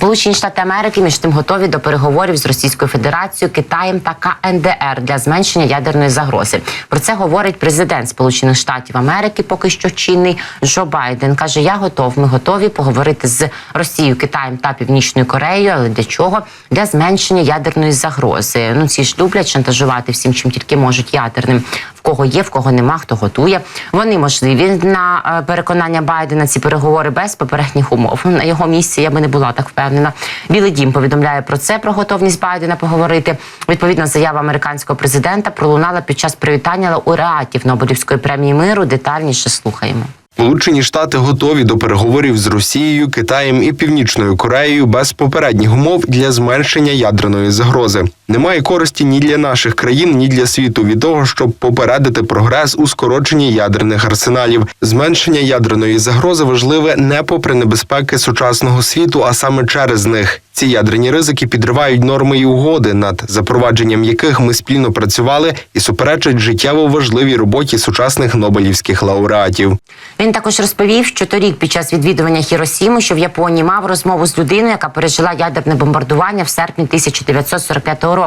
Сполучені Штати Америки між тим готові до переговорів з Російською Федерацією, Китаєм та КНДР для зменшення ядерної загрози. Про це говорить президент Сполучених Штатів Америки, поки що чинний Джо Байден. каже: Я готов. Ми готові поговорити з Росією, Китаєм та Північною Кореєю. Але для чого? Для зменшення ядерної загрози. Ну ці ж люблять шантажувати всім, чим тільки можуть ядерним. В кого є, в кого нема, хто готує. Вони можливі на е, переконання Байдена. Ці переговори без попередніх умов. На його місці я би не була так впевнена. Білий дім повідомляє про це про готовність Байдена поговорити. Відповідна заява американського президента пролунала під час привітання лауреатів Нобелівської премії миру. Детальніше слухаємо. Сполучені Штати готові до переговорів з Росією, Китаєм і Північною Кореєю без попередніх умов для зменшення ядерної загрози. Немає користі ні для наших країн, ні для світу від того, щоб попередити прогрес у скороченні ядерних арсеналів. Зменшення ядерної загрози важливе не попри небезпеки сучасного світу, а саме через них. Ці ядерні ризики підривають норми і угоди, над запровадженням яких ми спільно працювали і суперечать життєво важливій роботі сучасних нобелівських лауреатів. Він також розповів, що торік під час відвідування Хіросіми, що в Японії мав розмову з людиною, яка пережила ядерне бомбардування в серпні 1945 року.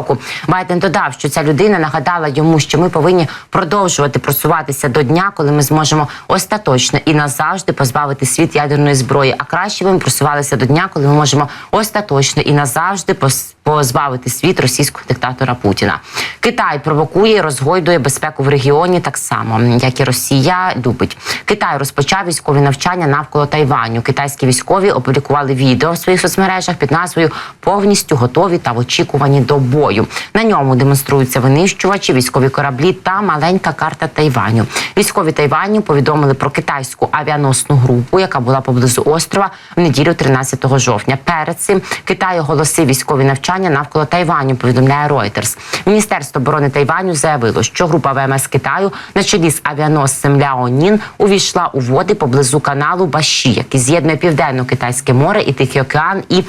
Байден додав, що ця людина нагадала йому, що ми повинні продовжувати просуватися до дня, коли ми зможемо остаточно і назавжди позбавити світ ядерної зброї. А краще ми просувалися до дня, коли ми можемо остаточно і назавжди пос- позбавити світ російського диктатора Путіна. Китай провокує розгойдує безпеку в регіоні так само, як і Росія любить. Китай розпочав військові навчання навколо Тайваню. Китайські військові опублікували відео в своїх соцмережах під назвою Повністю готові та в очікуванні до бою. На ньому демонструються винищувачі, військові кораблі та маленька карта Тайваню. Військові Тайваню повідомили про китайську авіаносну групу, яка була поблизу острова в неділю 13 жовтня. Перед цим Китай оголосив військові навчання навколо Тайваню. Повідомляє Reuters. Міністерство оборони Тайваню заявило, що група ВМС Китаю на чолі з авіаносцем Ляонін увійшла у води поблизу каналу Баші, який з'єднує південно-китайське море і Тихий океан і.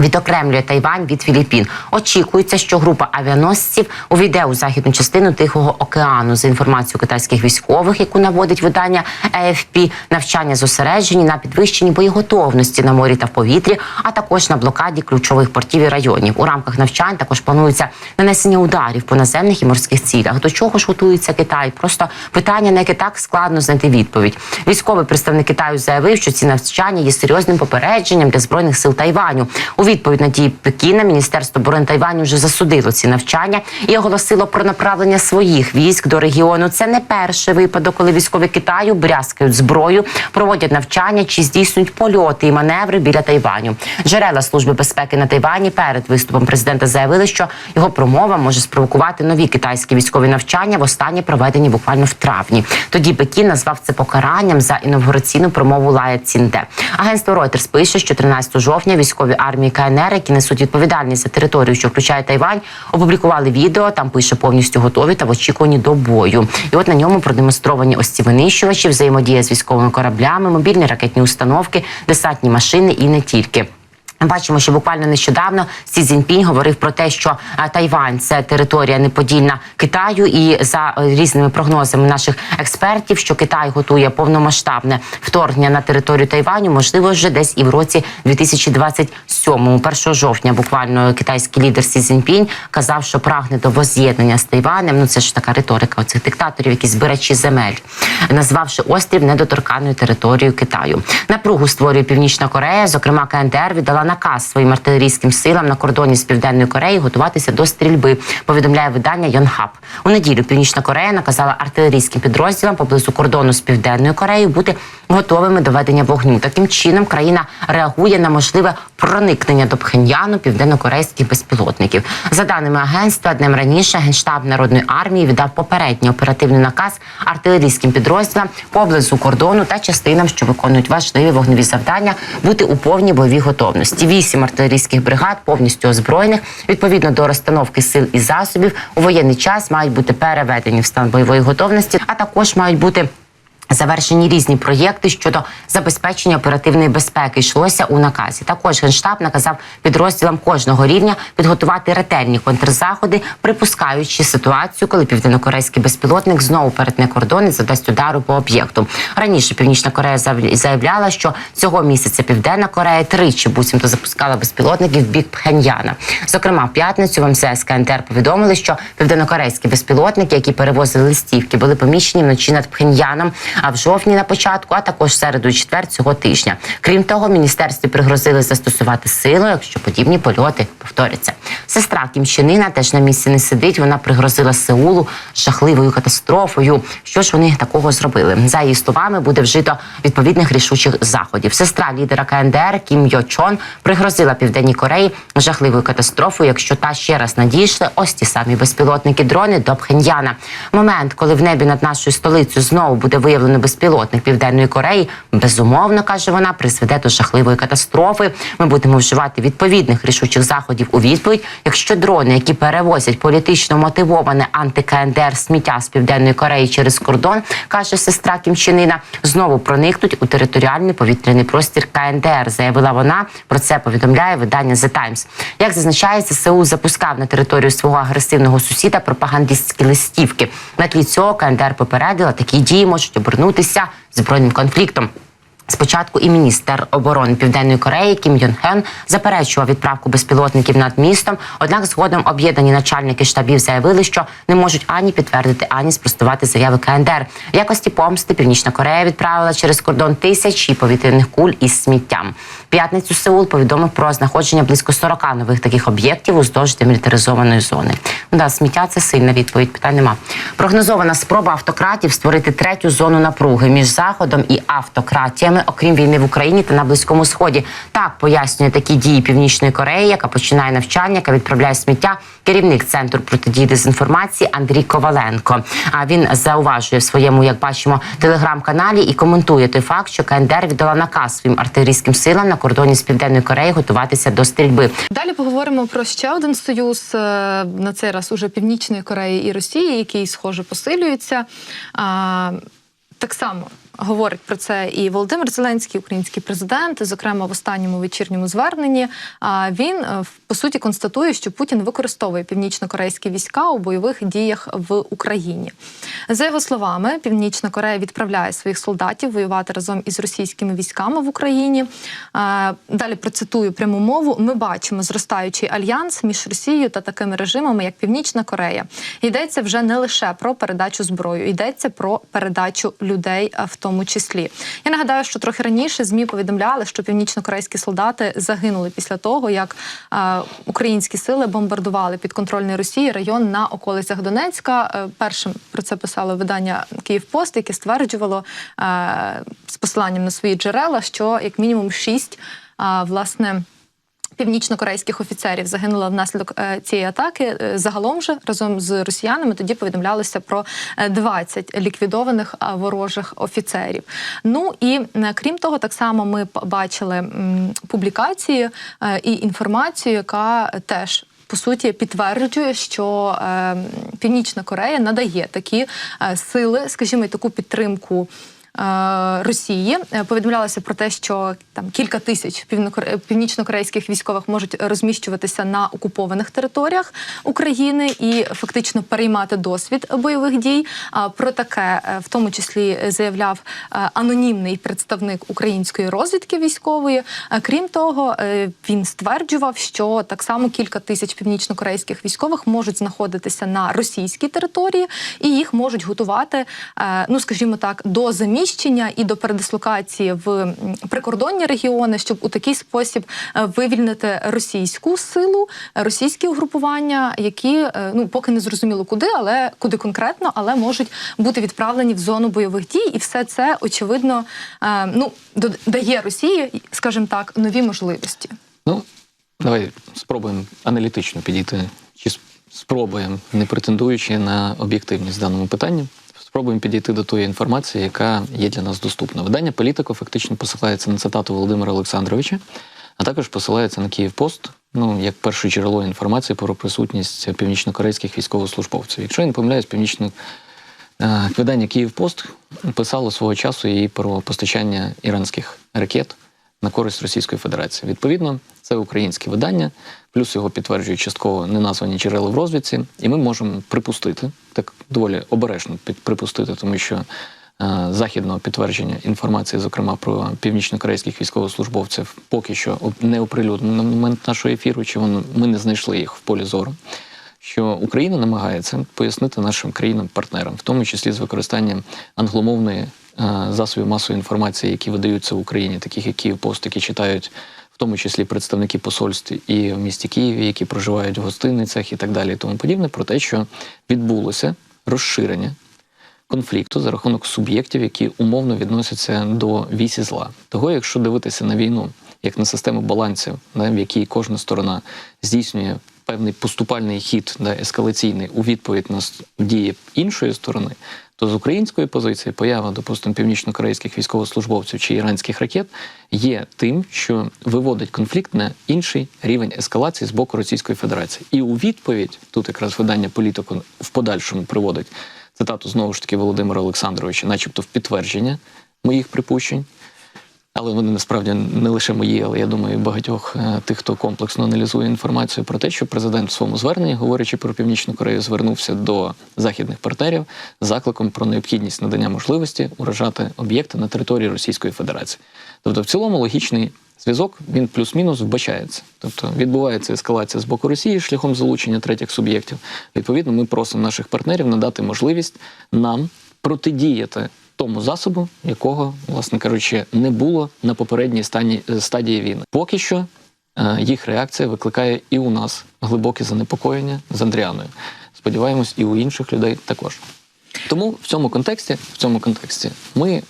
Відокремлює Тайвань від Філіппін. Очікується, що група авіаносців увійде у західну частину Тихого океану. За інформацією китайських військових, яку наводить видання AFP, навчання зосереджені на підвищенні боєготовності на морі та в повітрі, а також на блокаді ключових портів і районів. У рамках навчань також планується нанесення ударів по наземних і морських цілях. До чого ж готується Китай? Просто питання, на яке так складно знайти відповідь. Військовий представник Китаю заявив, що ці навчання є серйозним попередженням для збройних сил Тайваню. У відповідь на дії Пекіна Міністерство оборони Тайваню вже засудило ці навчання і оголосило про направлення своїх військ до регіону. Це не перший випадок, коли військові Китаю брязкають зброю, проводять навчання чи здійснюють польоти і маневри біля Тайваню. Джерела служби безпеки на Тайвані перед виступом президента заявили, що його промова може спровокувати нові китайські військові навчання, востаннє проведені буквально в травні. Тоді Пекін назвав це покаранням за інавгураційну промову Лая Цінде. Агентство Reuters пише, що 13 жовтня військові армії КНР, які несуть відповідальність за територію, що включає Тайвань, опублікували відео. Там пише повністю готові та в очікуванні до бою. І от на ньому продемонстровані ось ці винищувачі, взаємодія з військовими кораблями, мобільні ракетні установки, десантні машини і не тільки. Бачимо, що буквально нещодавно Сі Цзіньпінь говорив про те, що Тайвань це територія неподільна Китаю, і за е, різними прогнозами наших експертів, що Китай готує повномасштабне вторгнення на територію Тайваню, можливо, вже десь і в році 2027, 1 жовтня. Буквально китайський лідер Сі Цзіньпінь казав, що прагне до воз'єднання з Тайванем. Ну це ж така риторика оцих диктаторів, які збирачі земель, назвавши острів недоторканою територією Китаю. Напругу створює Північна Корея. Зокрема, КНДР віддала наказ своїм артилерійським силам на кордоні з Південною Кореєю готуватися до стрільби. Повідомляє видання Йонхаб. У неділю Північна Корея наказала артилерійським підрозділам поблизу кордону з Південною Кореєю бути готовими до ведення вогню. Таким чином країна реагує на можливе проникнення до Пхеньяну південно-корейських безпілотників. За даними агентства, днем раніше генштаб народної армії віддав попередній оперативний наказ артилерійським підрозділам поблизу кордону та частинам, що виконують важливі вогневі завдання, бути у повній бойовій готовності. Вісім артилерійських бригад повністю озброєних. Відповідно до розстановки сил і засобів у воєнний час мають бути переведені в стан бойової готовності, а також мають бути Завершені різні проєкти щодо забезпечення оперативної безпеки йшлося у наказі. Також генштаб наказав підрозділам кожного рівня підготувати ретельні контрзаходи, припускаючи ситуацію, коли південнокорейський безпілотник знову перетне кордон і задасть удару по об'єкту. Раніше Північна Корея заявляла, що цього місяця Південна Корея тричі буцімто запускала безпілотники в бік Пхеньяна. Зокрема, в п'ятницю в МСС КНДР повідомили, що південнокорейські безпілотники, які перевозили листівки, були поміщені вночі над Пхеньяном, а в жовтні на початку, а також середу і четвер цього тижня. Крім того, міністерстві пригрозили застосувати силу, якщо подібні польоти повторяться. Сестра Кім Чен Іна теж на місці не сидить. Вона пригрозила Сеулу жахливою катастрофою. Що ж вони такого зробили? За її словами, буде вжито відповідних рішучих заходів. Сестра лідера КНДР Кім Йо Чон пригрозила Південній Кореї жахливою катастрофою, якщо та ще раз надійшли ось ті самі безпілотники дрони до Пхеньяна. Момент, коли в небі над нашою столицею знову буде виявлено безпілотник Південної Кореї, безумовно каже вона, призведе до жахливої катастрофи. Ми будемо вживати відповідних рішучих заходів у відповідь, якщо дрони, які перевозять політично мотивоване анти-КНДР сміття з Південної Кореї через кордон, каже сестра Кім Чен Іна, знову проникнуть у територіальний повітряний простір КНДР. Заявила вона. Про це повідомляє видання The Times. Як зазначається, Сеул запускав на територію свого агресивного сусіда пропагандистські листівки. На тлі цього КНДР попередила, такі дії можуть обернутися збройним конфліктом. Спочатку і міністр оборони Південної Кореї Кім Йон Хен заперечував відправку безпілотників над містом. Однак згодом об'єднані начальники штабів заявили, що не можуть ані підтвердити, ані спростувати заяви КНДР. В якості помсти Північна Корея відправила через кордон тисячі повітряних куль із сміттям. П'ятницю Сеул повідомив про знаходження близько 40 нових таких об'єктів уздовж демілітаризованої зони. Ну да, сміття це сильна відповідь. Питань нема. Прогнозована спроба автократів створити третю зону напруги між заходом і автократіями, окрім війни в Україні та на близькому сході. Так пояснює такі дії Північної Кореї, яка починає навчання, яка відправляє сміття. Керівник центру протидії дезінформації Андрій Коваленко. А він зауважує в своєму, як бачимо, телеграм-каналі і коментує той факт, що КНДР віддала наказ своїм артилерійським силам на кордоні з південною Кореєю готуватися до стрільби. Далі поговоримо про ще один союз е, на цей раз уже Північної Кореї і Росії, який схоже посилюється. Так само говорить про це і Володимир Зеленський, український президент, зокрема в останньому вечірньому зверненні. А він е, по суті констатує, що Путін використовує північно-корейські війська у бойових діях в Україні. За його словами, Північна Корея відправляє своїх солдатів воювати разом із російськими військами в Україні. Далі процитую пряму мову. Ми бачимо зростаючий альянс між Росією та такими режимами, як Північна Корея. Йдеться вже не лише про передачу зброю, йдеться про передачу людей, в тому числі. Я нагадаю, що трохи раніше змі повідомляли, що північно-корейські солдати загинули після того, як е, українські сили бомбардували підконтрольний Росії район на околицях Донецька. Е, першим про це писало видання Київпост, яке стверджувало е, з посиланням на свої джерела, що як мінімум шість е, власне. Північно-корейських офіцерів загинуло внаслідок е, цієї атаки. Е, Загалом же разом з росіянами тоді повідомлялося про е, 20 ліквідованих е, ворожих офіцерів. Ну і крім того, так само ми бачили публікації і інформацію, яка теж. По суті, підтверджує, що Північна Корея надає такі сили, скажімо, таку підтримку Росії. Е, Повідомлялося про те, що там кілька тисяч півнокоре- північнокорейських військових можуть розміщуватися на окупованих територіях України і фактично переймати досвід бойових дій. Про таке е, в тому числі заявляв е, анонімний представник української розвідки військової. Е, Крім того, е, він стверджував, що так само кілька тисяч північнокорейських військових можуть знаходитися на російській території, і їх можуть готувати, е, ну скажімо так, до заміщення і до передислокації в прикордонні регіони, щоб у такий спосіб е, вивільнити російську силу, російські угрупування, які е, ну поки не зрозуміло куди, але куди конкретно, але можуть бути відправлені в зону бойових дій, і все це очевидно е, ну до- дає Росії, скажімо так, нові можливості. Ну, давай спробуємо аналітично підійти, чи спробуємо, не претендуючи на об'єктивність даному питанні, спробуємо підійти до тої інформації, яка є для нас доступна. Видання Політико фактично посилається на цитату Володимира Олександровича, а також посилається на Київпост, ну, як перше джерело інформації про присутність північнокорейських військовослужбовців. Якщо я не помиляюсь, північно Е, Видання Київпост писало свого часу і про постачання іранських ракет на користь Російської Федерації. Відповідно, це українське видання, плюс його підтверджують частково неназвані джерела в розвідці, і ми можемо припустити, так доволі обережно припустити, тому що е, західного підтвердження інформації, зокрема про північнокорейських військовослужбовців, поки що не оприлюднено на момент нашого ефіру, чи воно ми не знайшли їх в полі зору. Що Україна намагається пояснити нашим країнам-партнерам, в тому числі з використанням англомовної засобів масової інформації, які видаються в Україні, таких як Київпост, які читають в тому числі представники посольств і в місті Києві, які проживають в гостиницях і так далі, і тому подібне, про те, що відбулося розширення конфлікту за рахунок суб'єктів, які умовно відносяться до вісі зла. Того, якщо дивитися на війну як на систему балансів, в якій кожна сторона здійснює певний поступальний хід, да, ескалаційний у відповідь на дії іншої сторони, то з української позиції поява, допустимо, північно-корейських військовослужбовців чи іранських ракет є тим, що виводить конфлікт на інший рівень ескалації з боку Російської Федерації. І у відповідь тут якраз видання політику в подальшому приводить цитату знову ж таки Володимира Олександровича, начебто в підтвердження моїх припущень. Але вони насправді не лише мої, але я думаю, багатьох е, тих, хто комплексно аналізує інформацію про те, що президент в своєму зверненні, говорячи про Північну Корею, звернувся до західних партнерів з закликом про необхідність надання можливості уражати об'єкти на території Російської Федерації. Тобто, в цілому логічний зв'язок він плюс-мінус вбачається. Тобто відбувається ескалація з боку Росії шляхом залучення третіх суб'єктів. Відповідно, ми просимо наших партнерів надати можливість нам протидіяти тому засобу, якого, власне кажучи, не було на попередній стані, е, стадії війни. Поки що е, їх реакція викликає і у нас глибоке занепокоєння з Андріаною. Сподіваємось, і у інших людей також. Тому в цьому контексті, в цьому контексті ми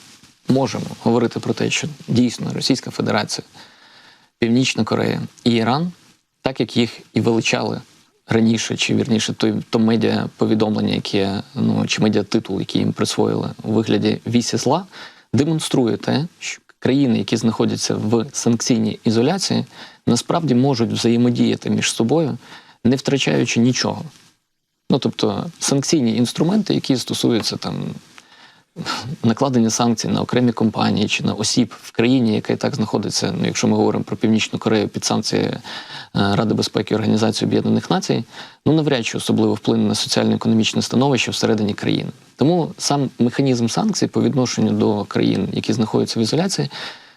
можемо говорити про те, що дійсно Російська Федерація, Північна Корея і Іран, так як їх і величали раніше, чи вірніше, той то медіа повідомлення, яке ну чи медіа титул, який їм присвоїли у вигляді вісі зла, демонструє те, що країни, які знаходяться в санкційній ізоляції, насправді можуть взаємодіяти між собою, не втрачаючи нічого. Ну тобто санкційні інструменти, які стосуються там накладення санкцій на окремі компанії чи на осіб в країні, яка і так знаходиться, ну якщо ми говоримо про Північну Корею під санкції е, Ради безпеки Організації Об'єднаних Націй, ну навряд чи особливо вплине на соціально-економічне становище всередині країни. Тому сам механізм санкцій по відношенню до країн, які знаходяться в ізоляції,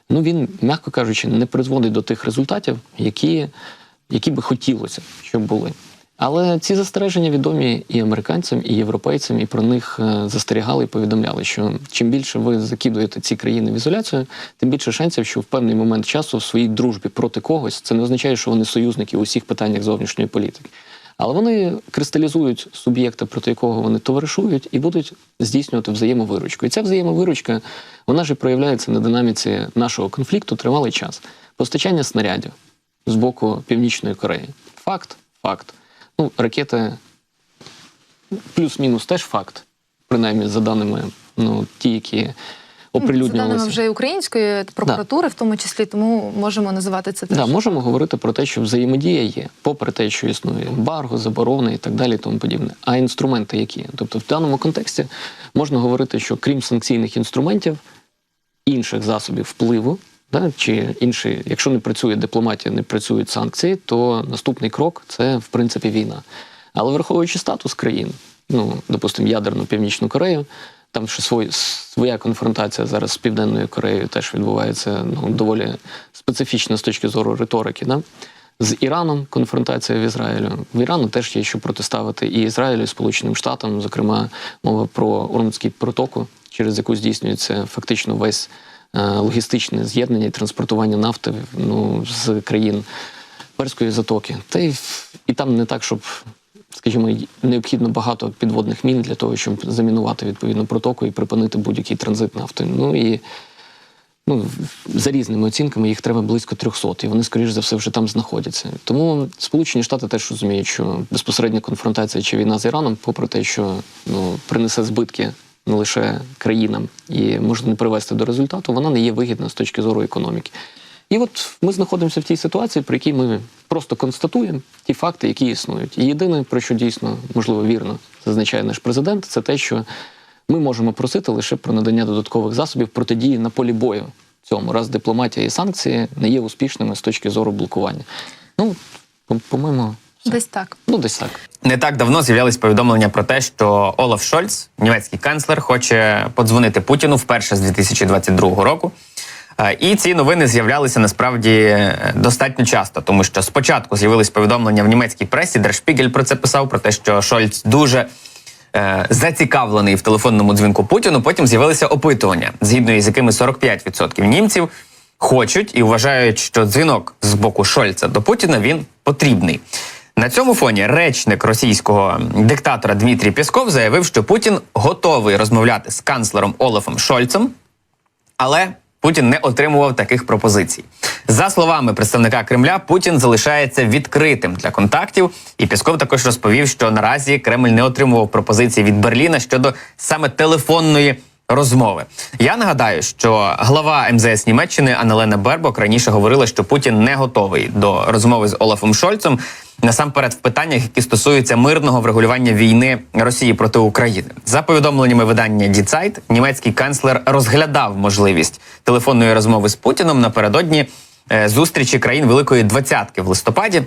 ну він, м'яко кажучи, не призводить до тих результатів, які, які би хотілося, щоб були. Але ці застереження відомі і американцям, і європейцям, і про них е, застерігали і повідомляли, що чим більше ви закидуєте ці країни в ізоляцію, тим більше шансів, що в певний момент часу в своїй дружбі проти когось це не означає, що вони союзники у всіх питаннях зовнішньої політики. Але вони кристалізують суб'єкта, проти якого вони товаришують, і будуть здійснювати взаємовиручку. І ця взаємовиручка вона ж і проявляється на динаміці нашого конфлікту тривалий час. Постачання снарядів з боку Північної Кореї. Факт, факт. Ну, ракети плюс-мінус теж факт, принаймні за даними, ну, ті, які За оприлюднювалися. даними вже і української прокуратури, в тому числі, тому можемо називати це теж. Да, можемо говорити про те, що взаємодія є, попри те, що існує ембарго, заборони і так далі, і тому подібне. А інструменти які? Тобто, в даному контексті можна говорити, що крім санкційних інструментів, інших засобів впливу, да, чи інші, якщо не працює дипломатія, не працюють санкції, то наступний крок це в принципі війна. Але враховуючи статус країн, ну допустимо, ядерну Північну Корею. Там ще свой, своя конфронтація зараз з Південною Кореєю теж відбувається ну, доволі специфічна з точки зору риторики. Да? З Іраном конфронтація в Ізраїлю. В Ірану теж є що протиставити і Ізраїлю, і Сполученим Штатам, зокрема, мова про Ормутський протоку, через яку здійснюється фактично весь логістичне з'єднання і транспортування нафти ну, з країн Перської затоки. Та й, і там не так, щоб скажімо, необхідно багато підводних мін для того, щоб замінувати відповідну протоку і припинити будь-який транзит нафти. Ну і ну, за різними оцінками їх треба близько 300, і вони, скоріш за все, вже там знаходяться. Тому Сполучені Штати теж розуміють, що безпосередня конфронтація чи війна з Іраном, попри те, що ну, принесе збитки лише країнам і може не привести до результату, вона не є вигідна з точки зору економіки. І от ми знаходимося в тій ситуації, при якій ми просто констатуємо ті факти, які існують. І єдине, про що дійсно можливо вірно зазначає наш президент, це те, що Ми можемо просити лише про надання додаткових засобів протидії на полі бою цьому, раз дипломатія і санкції не є успішними з точки зору блокування. Ну, по- по-моєму. Десь так. ну десь так. Не так давно з'являлись повідомлення про те, що Олаф Шольц, німецький канцлер, хоче подзвонити Путіну вперше з 2022 року. Е, І ці новини з'являлися насправді е, достатньо часто, тому що спочатку з'явились повідомлення в німецькій пресі, Der про це писав, про те, що Шольц дуже е, зацікавлений в телефонному дзвінку Путіну. Потім з'явилися опитування, згідно із якими 45% німців хочуть і вважають, що дзвінок з боку Шольца до Путіна він потрібний. На цьому фоні речник російського диктатора Дмитрій Пєсков заявив, що Путін готовий розмовляти з канцлером Олафом Шольцем, але Путін не отримував таких пропозицій. За словами представника Кремля, Путін залишається відкритим для контактів. І Пісков також розповів, що наразі Кремль не отримував пропозицій від Берліна щодо саме телефонної розмови. Я нагадаю, що глава МЗС Німеччини Анелена Бербок раніше говорила, що Путін не готовий до розмови з Олафом Шольцем. Насамперед, в питаннях, які стосуються мирного врегулювання війни Росії проти України, за повідомленнями видання Die Zeit, німецький канцлер розглядав можливість телефонної розмови з Путіном напередодні е, зустрічі країн Великої Двадцятки в листопаді.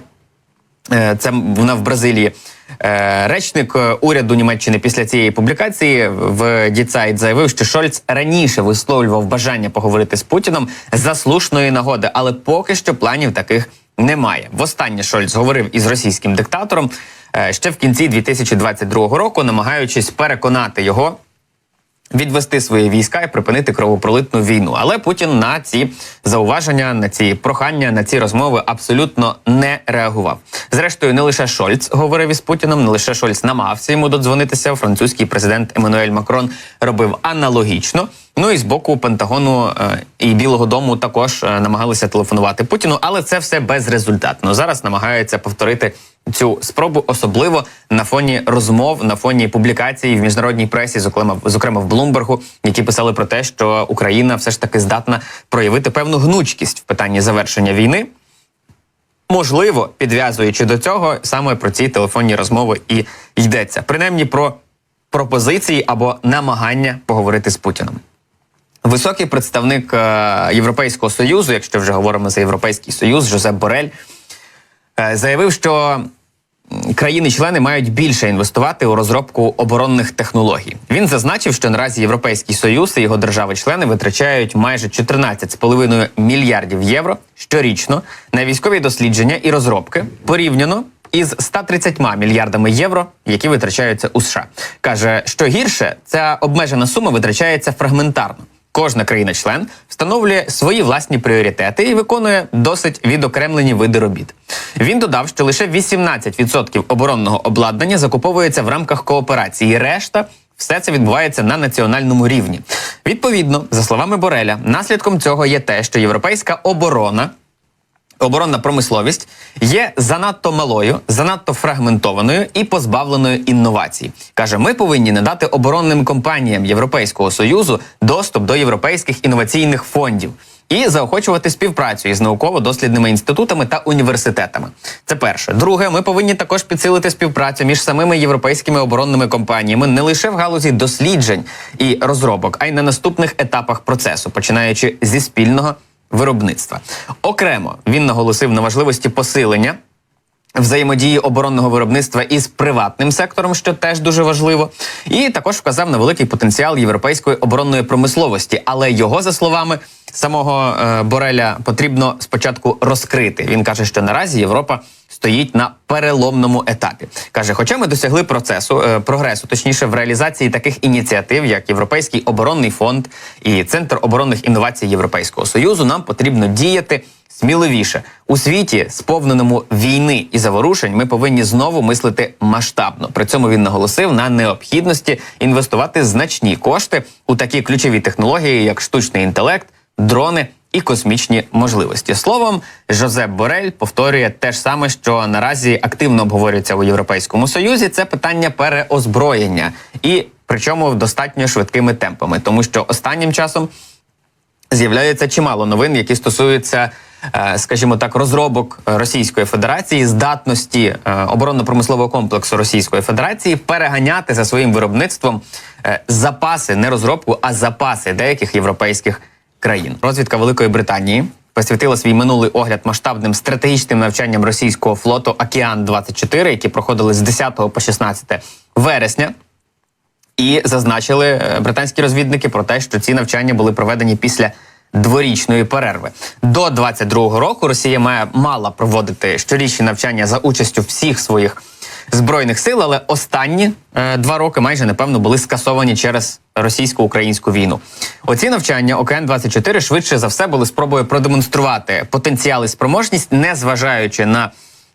Е, Це вона в Бразилії. Е, Речник уряду Німеччини після цієї публікації в Діцайт заявив, що Шольц раніше висловлював бажання поговорити з Путіном за слушної нагоди, але поки що планів таких немає. Востаннє Шольц говорив із російським диктатором е, ще в кінці 2022 року, намагаючись переконати його відвести свої війська і припинити кровопролитну війну. Але Путін на ці зауваження, на ці прохання, на ці розмови абсолютно не реагував. Зрештою, не лише Шольц говорив із Путіном, не лише Шольц намагався йому додзвонитися. Французький президент Еммануель Макрон робив аналогічно. Ну і з боку Пентагону е, і Білого Дому також е, намагалися телефонувати Путіну, але це все безрезультатно. Зараз намагаються повторити цю спробу, особливо на фоні розмов, на фоні публікацій в міжнародній пресі, зокрема, зокрема в Блумбергу, які писали про те, що Україна все ж таки здатна проявити певну гнучкість в питанні завершення війни. Можливо, підв'язуючи до цього, саме про ці телефонні розмови і йдеться. Принаймні про пропозиції або намагання поговорити з Путіном. Високий представник е, Європейського союзу, якщо вже говоримо за Європейський Союз, Жозеп Борель, е, заявив, що країни-члени мають більше інвестувати у розробку оборонних технологій. Він зазначив, що наразі Європейський Союз і його держави-члени витрачають майже 14,5 мільярдів євро щорічно на військові дослідження і розробки порівняно. Із 130 мільярдами євро, які витрачаються у США, каже, що гірше, ця обмежена сума витрачається фрагментарно. Кожна країна-член встановлює свої власні пріоритети і виконує досить відокремлені види робіт. Він додав, що лише 18% оборонного обладнання закуповується в рамках кооперації. Решта все це відбувається на національному рівні. Відповідно, за словами Бореля, наслідком цього є те, що європейська оборона оборонна промисловість є занадто малою, занадто фрагментованою і позбавленою інновацій. каже, ми повинні надати оборонним компаніям Європейського союзу доступ до європейських інноваційних фондів. І заохочувати співпрацю із науково-дослідними інститутами та університетами. Це перше. Друге, ми повинні також підсилити співпрацю між самими європейськими оборонними компаніями не лише в галузі досліджень і розробок, а й на наступних етапах процесу, починаючи зі спільного виробництва. Окремо він наголосив на важливості посилення. Взаємодії оборонного виробництва із приватним сектором, що теж дуже важливо, і також вказав на великий потенціал європейської оборонної промисловості. Але його за словами самого е, Бореля потрібно спочатку розкрити. Він каже, що наразі Європа стоїть на переломному етапі. каже, хоча ми досягли процесу е, прогресу, точніше в реалізації таких ініціатив, як Європейський оборонний фонд і Центр оборонних інновацій Європейського союзу, нам потрібно діяти сміливіше у світі, сповненому війни і заворушень, ми повинні знову мислити масштабно. При цьому він наголосив на необхідності інвестувати значні кошти у такі ключові технології, як штучний інтелект, дрони. І космічні можливості словом, Жозеп Борель повторює те ж саме, що наразі активно обговорюється у Європейському Союзі. Це питання переозброєння, і причому достатньо швидкими темпами, тому що останнім часом з'являється чимало новин, які стосуються е, скажімо так, розробок Російської Федерації, здатності е, оборонно-промислового комплексу Російської Федерації переганяти за своїм виробництвом е, запаси, не розробку, а запаси деяких європейських країн. Розвідка Великої Британії посвятила свій минулий огляд масштабним стратегічним навчанням російського флоту Океан 24 які проходили з 10 по 16 вересня. І зазначили е, британські розвідники про те, що ці навчання були проведені після дворічної перерви. До 22-го року Росія має мала проводити щорічні навчання за участю всіх своїх збройних сил, але останні е, два роки майже напевно були скасовані через російсько-українську війну. Оці навчання ОКН 24 швидше за все були спробою продемонструвати потенціал і спроможність, не зважаючи на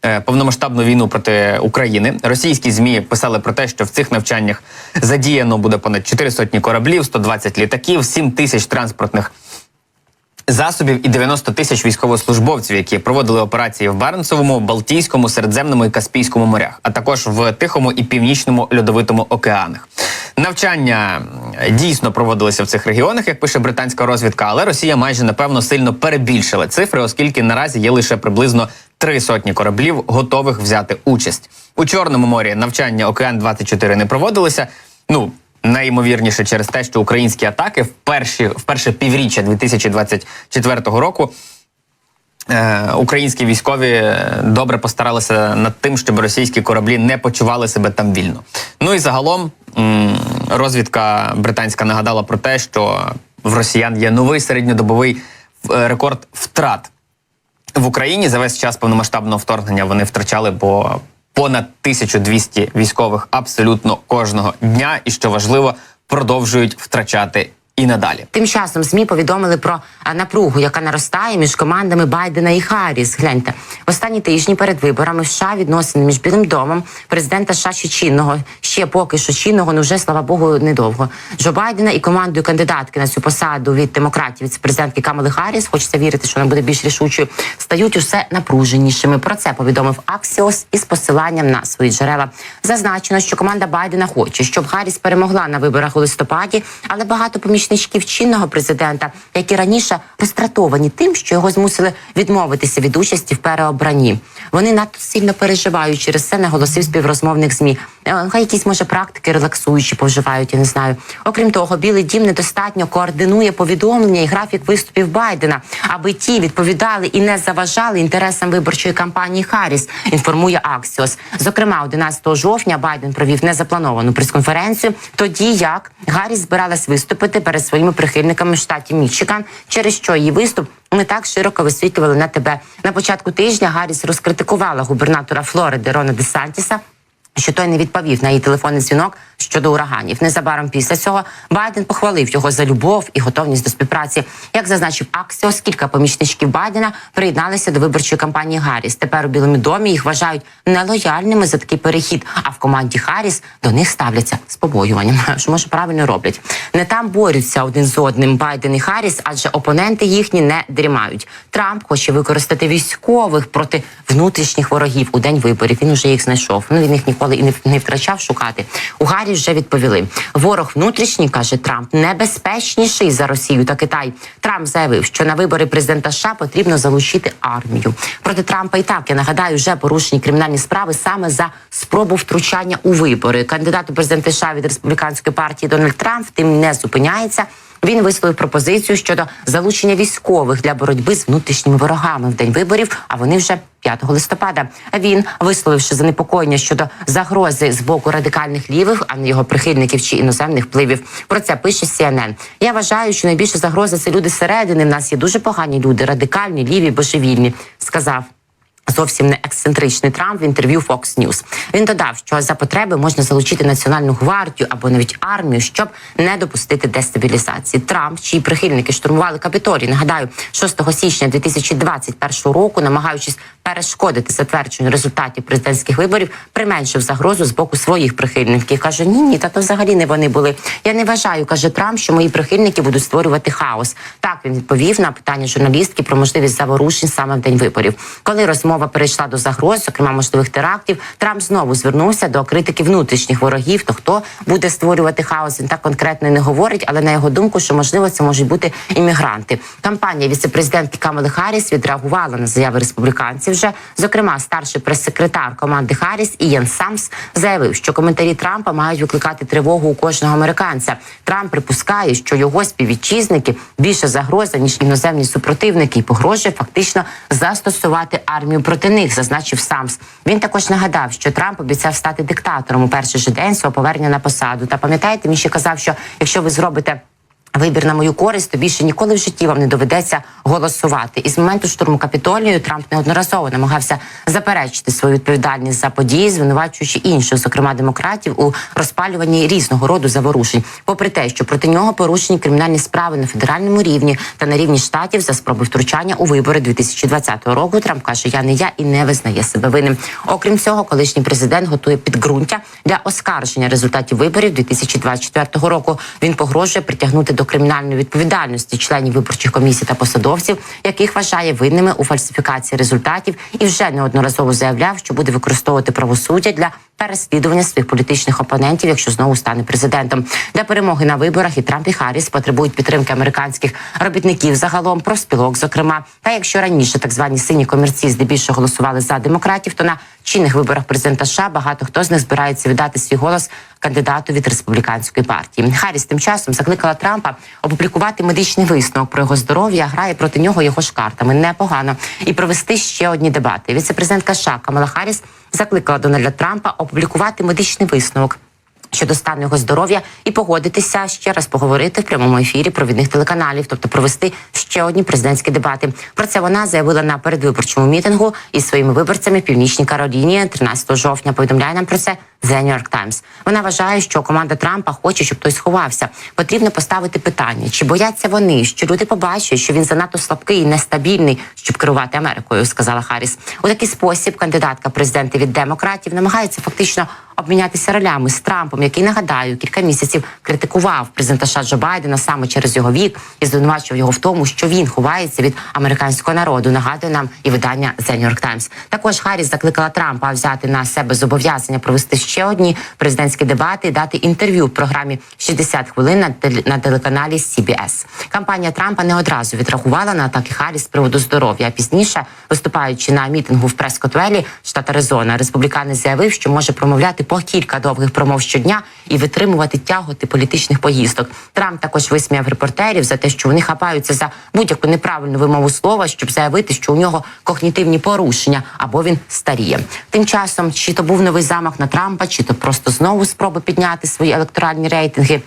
е, повномасштабну війну проти України. Російські змі писали про те, що в цих навчаннях задіяно буде понад 4 сотні кораблів, 120 літаків, 7 тисяч транспортних засобів і 90 тисяч військовослужбовців, які проводили операції в Баренцевому, Балтійському, Середземному і Каспійському морях, а також в Тихому і Північному льодовитому океанах. Навчання дійсно проводилися в цих регіонах, як пише британська розвідка, але Росія майже напевно сильно перебільшила цифри, оскільки наразі є лише приблизно три сотні кораблів, готових взяти участь у Чорному морі. Навчання Океан 24 не проводилися. Ну найімовірніше через те, що українські атаки в перші в перше півріччя 2024 року. Е, українські військові е, добре постаралися над тим, щоб російські кораблі не почували себе там вільно. Ну і загалом розвідка британська нагадала про те, що в росіян є новий середньодобовий е, рекорд втрат в Україні за весь час повномасштабного вторгнення вони втрачали по понад 1200 військових абсолютно кожного дня, і що важливо, продовжують втрачати і надалі. Тим часом ЗМІ повідомили про напругу, яка наростає між командами Байдена і Харріс. Гляньте, в останні тижні перед виборами в США відносини між Білим домом, президента США ще чинного, ще поки що чинного, ну вже слава Богу, недовго. Джо Байдена і командою кандидатки на цю посаду від демократів від президентки Камали Харріс, хочеться вірити, що вона буде більш рішучою, стають усе напруженішими. Про це повідомив Аксіос із посиланням на свої джерела. Зазначено, що команда Байдена хоче, щоб Харріс перемогла на виборах у листопаді, але багато помічників чинного президента, які раніше розтратовані тим, що його змусили відмовитися від участі в переобранні. Вони надто сильно переживають через це, наголосив співрозмовник змі. Е, Хай якісь може практики релаксуючі повживають, я не знаю. Окрім того, Білий Дім недостатньо координує повідомлення і графік виступів Байдена, аби ті відповідали і не заважали інтересам виборчої кампанії Харріс. Інформує Аксіос. Зокрема, 11 жовтня Байден провів незаплановану прес-конференцію, тоді як Гарріс збиралась виступити перед своїми прихильниками в штаті Мічиган, через що її виступ не так широко висвітлювали на тебе. На початку тижня Гарріс розкритикувала губернатора Флориди Рона Десантіса що той не відповів на її телефонний дзвінок щодо ураганів. Незабаром після цього Байден похвалив його за любов і готовність до співпраці. Як зазначив Аксіос, кілька помічничків Байдена приєдналися до виборчої кампанії Гарріс. Тепер у Білому домі їх вважають нелояльними за такий перехід. А в команді Харріс до них ставляться з побоюванням. Що може правильно роблять? Не там борються один з одним Байден і Харріс, адже опоненти їхні не дрімають. Трамп хоче використати військових проти внутрішніх ворогів у день виборів. Він уже їх знайшов. Ну він їх ніколи і не, втрачав шукати. У Гаррі вже відповіли. Ворог внутрішній каже Трамп небезпечніший за Росію та Китай. Трамп заявив, що на вибори президента США потрібно залучити армію. Проти Трампа і так я нагадаю, вже порушені кримінальні справи саме за спробу втручання у вибори. Кандидат у президенти США від республіканської партії Дональд Трамп тим не зупиняється. Він висловив пропозицію щодо залучення військових для боротьби з внутрішніми ворогами в день виборів. А вони вже 5 листопада. Він висловивши занепокоєння щодо загрози з боку радикальних лівих, а не його прихильників чи іноземних впливів. Про це пише CNN. Я вважаю, що найбільша загроза це люди зсередини. В нас є дуже погані люди, радикальні, ліві, божевільні. Сказав зовсім не ексцентричний Трамп в інтерв'ю Fox News. Він додав, що за потреби можна залучити національну гвардію або навіть армію, щоб не допустити дестабілізації. Трамп, чиї прихильники штурмували Капітолій, нагадаю, 6 січня 2021 року, намагаючись перешкодити затвердженню результатів президентських виборів, применшив загрозу з боку своїх прихильників. Каже: Ні, ні, та то взагалі не вони були. Я не вважаю, каже Трамп, що мої прихильники будуть створювати хаос. Так він відповів на питання журналістки про можливість заворушень саме в день виборів. Коли розмова перейшла до загроз, зокрема можливих терактів, Трамп знову звернувся до критики внутрішніх ворогів. То хто буде створювати хаос? Він так конкретно не говорить, але на його думку, що можливо це можуть бути іммігранти. Кампанія віцепрезидентки Камали Харріс відреагувала на заяви республіканців. Вже зокрема, старший прес-секретар команди Харріс Ієн Самс заявив, що коментарі Трампа мають викликати тривогу у кожного американця. Трамп припускає, що його співвітчизники більше загроза ніж іноземні супротивники, і погрожує фактично застосувати армію проти них, зазначив Самс. Він також нагадав, що Трамп обіцяв стати диктатором у перший же день свого повернення на посаду. Та пам'ятаєте, він ще казав, що якщо ви зробите. Вибір на мою користь, то більше ніколи в житті вам не доведеться голосувати. І з моменту штурму капітолію Трамп неодноразово намагався заперечити свою відповідальність за події, звинувачуючи інших, зокрема демократів, у розпалюванні різного роду заворушень. Попри те, що проти нього порушені кримінальні справи на федеральному рівні та на рівні штатів за спроби втручання у вибори 2020 року. Трамп каже: Я не я і не визнає себе винним. Окрім цього, колишній президент готує підґрунтя для оскарження результатів виборів 2024 року. Він погрожує притягнути до кримінальної відповідальності членів виборчих комісій та посадовців, яких вважає винними у фальсифікації результатів, і вже неодноразово заявляв, що буде використовувати правосуддя для переслідування своїх політичних опонентів, якщо знову стане президентом. Для перемоги на виборах і Трамп і Харріс потребують підтримки американських робітників загалом профспілок, зокрема. Та якщо раніше так звані сині комірці здебільшого голосували за демократів, то на чинних виборах президента США багато хто з них збирається віддати свій голос кандидату від республіканської партії. Харріс тим часом закликала Трампа опублікувати медичний висновок про його здоров'я, грає проти нього його ж картами непогано і провести ще одні дебати. Віцепрезидентка США Камала Харріс закликала Дональда Трампа опублікувати медичний висновок. Щодо стану його здоров'я і погодитися ще раз поговорити в прямому ефірі провідних телеканалів, тобто провести ще одні президентські дебати. Про це вона заявила на передвиборчому мітингу із своїми виборцями в Північній Кароліні 13 жовтня. Повідомляє нам про це The New York Times. Вона вважає, що команда Трампа хоче, щоб той сховався. Потрібно поставити питання, чи бояться вони, що люди побачать, що він занадто слабкий і нестабільний, щоб керувати Америкою, сказала Харріс. У такий спосіб кандидатка президента від демократів намагається фактично обмінятися ролями з Трампом, який нагадаю кілька місяців критикував президента Джо Байдена саме через його вік і звинувачував його в тому, що він ховається від американського народу. Нагадує нам і видання The New York Times. Також Харріс закликала Трампа взяти на себе зобов'язання провести ще одні президентські дебати і дати інтерв'ю в програмі «60 хвилин на, теле- на телеканалі CBS. Кампанія Трампа не одразу відреагувала на атаки Харріс з приводу здоров'я. Пізніше, виступаючи на мітингу в Прескотвелі, штат Аризона, республіканець заявив, що може промовляти по кілька довгих промов щодня і витримувати тяготи політичних поїздок. Трамп також висміяв репортерів за те, що вони хапаються за будь-яку неправильну вимову слова, щоб заявити, що у нього когнітивні порушення або він старіє. Тим часом, чи то був новий замах на Трампа, чи то просто знову спроби підняти свої електоральні рейтинги.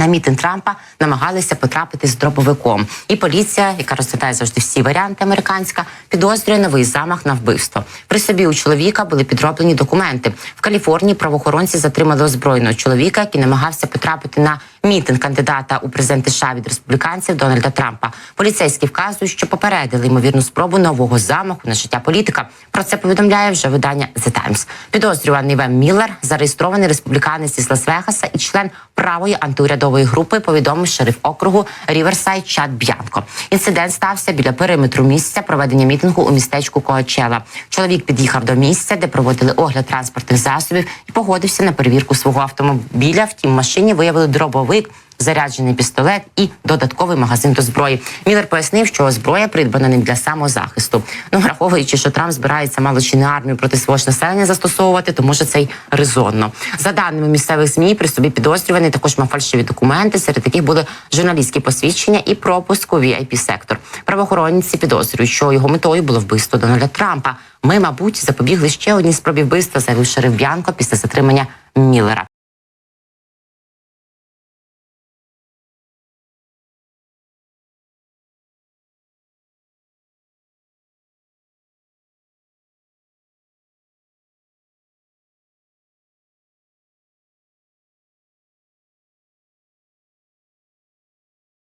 На мітинг Трампа намагалися потрапити з дробовиком, і поліція, яка розглядає завжди всі варіанти американська, підозрює новий замах на вбивство. При собі у чоловіка були підроблені документи. В Каліфорнії правоохоронці затримали озброєного чоловіка, який намагався потрапити на мітинг кандидата у президенти США від республіканців Дональда Трампа. Поліцейські вказують, що попередили ймовірну спробу нового замаху на життя політика. Про це повідомляє вже видання The Times. Підозрюваний Вем Міллер, зареєстрований республіканець із Лас-Вегаса і член правої антиурядової групи, повідомив шериф округу Ріверсайд Чад Б'янко. Інцидент стався біля периметру місця проведення мітингу у містечку Коачела. Чоловік під'їхав до місця, де проводили огляд транспортних засобів, і погодився на перевірку свого автомобіля. Втім, машині виявили дробовик. Заряджений пістолет і додатковий магазин до зброї. Міллер пояснив, що зброя придбана не для самозахисту. Ну враховуючи, що Трамп збирається мало чи не армію проти свого ж населення застосовувати, то може це й резонно. За даними місцевих змі, при собі підозрюваний також мав фальшиві документи, серед яких були журналістські посвідчення і пропуск у vip сектор. Правоохоронці підозрюють, що його метою було вбивство Дональда Трампа. Ми, мабуть, запобігли ще одній спробі вбивства, заявив шериф Б'янко після затримання Міллера.